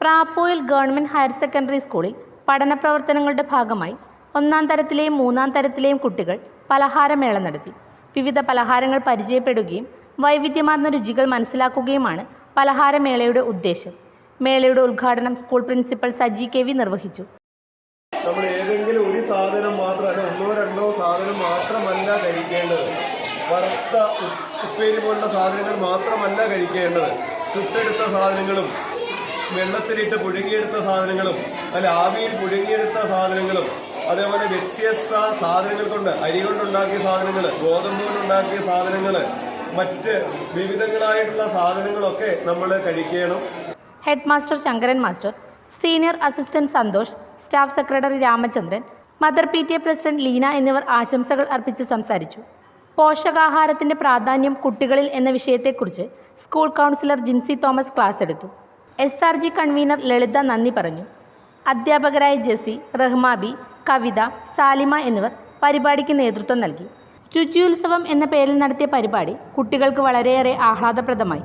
പ്രാപ്പോയിൽ government higher secondary സ്കൂളിൽ പഠന പ്രവർത്തനങ്ങളുടെ ഭാഗമായി ഒന്നാം തരത്തിലെയും മൂന്നാം തരത്തിലെയും കുട്ടികൾ പലഹാരമേള നടത്തി. വിവിധ പലഹാരങ്ങൾ പരിചയപ്പെടുകയും വൈവിധ്യമാർന്ന രുചികൾ മനസ്സിലാക്കുകയുമാണ് പലഹാരമേളയുടെ ഉദ്ദേശം. മേളയുടെ ഉദ്ഘാടനം school principal Saji K V നിർവഹിച്ചു. നമ്മൾ ഏതെങ്കിലും ഒരു സാധനം മാത്രമല്ല ഒന്നോ രണ്ടോ സാധനം മാത്രമല്ല കഴിക്കേണ്ടത്. വറുത്ത ഉപ്പേരി പോലുള്ള സാധനങ്ങൾ മാത്രമല്ല കഴിക്കേണ്ടത്. ചുട്ടെടുത്ത സാധനങ്ങളും വെള്ളത്തിലിട്ട് പുഴുങ്ങിയെടുത്ത സാധനങ്ങളും അല്ല ആവിയിൽ പുഴുങ്ങിയെടുത്ത സാധനങ്ങളും അതേപോലെ വ്യത്യസ്ത സാധനങ്ങൾ കൊണ്ട് അരി കൊണ്ടുണ്ടാക്കിയ സാധനങ്ങൾ ഗോതമ്പ് കൊണ്ടുണ്ടാക്കിയ സാധനങ്ങൾ മറ്റ് വിവിധങ്ങളായിട്ടുള്ള സാധനങ്ങളൊക്കെ നമ്മൾ കഴിക്കണം. Head master Shankaran master senior assistant Santhosh staff secretary Ramachandran mother P T A president Leena എന്നിവർ ആശംസകൾ അർപ്പിച്ച് സംസാരിച്ചു. പോഷകാഹാരത്തിന്റെ പ്രാധാന്യം കുട്ടികളിൽ എന്ന വിഷയത്തെക്കുറിച്ച് school counsellor Jincy Thomas class എടുത്തു. S R G convener Lalitha നന്ദി പറഞ്ഞു. അധ്യാപകരായ ജെസി റഹ്മാബി കവിത സാലിമ എന്നിവർ പരിപാടിക്ക് നേതൃത്വം നൽകി. രുചിയുത്സവം എന്ന പേരിൽ നടത്തിയ പരിപാടി കുട്ടികൾക്ക് വളരെയേറെ ആഹ്ലാദപ്രദമായി.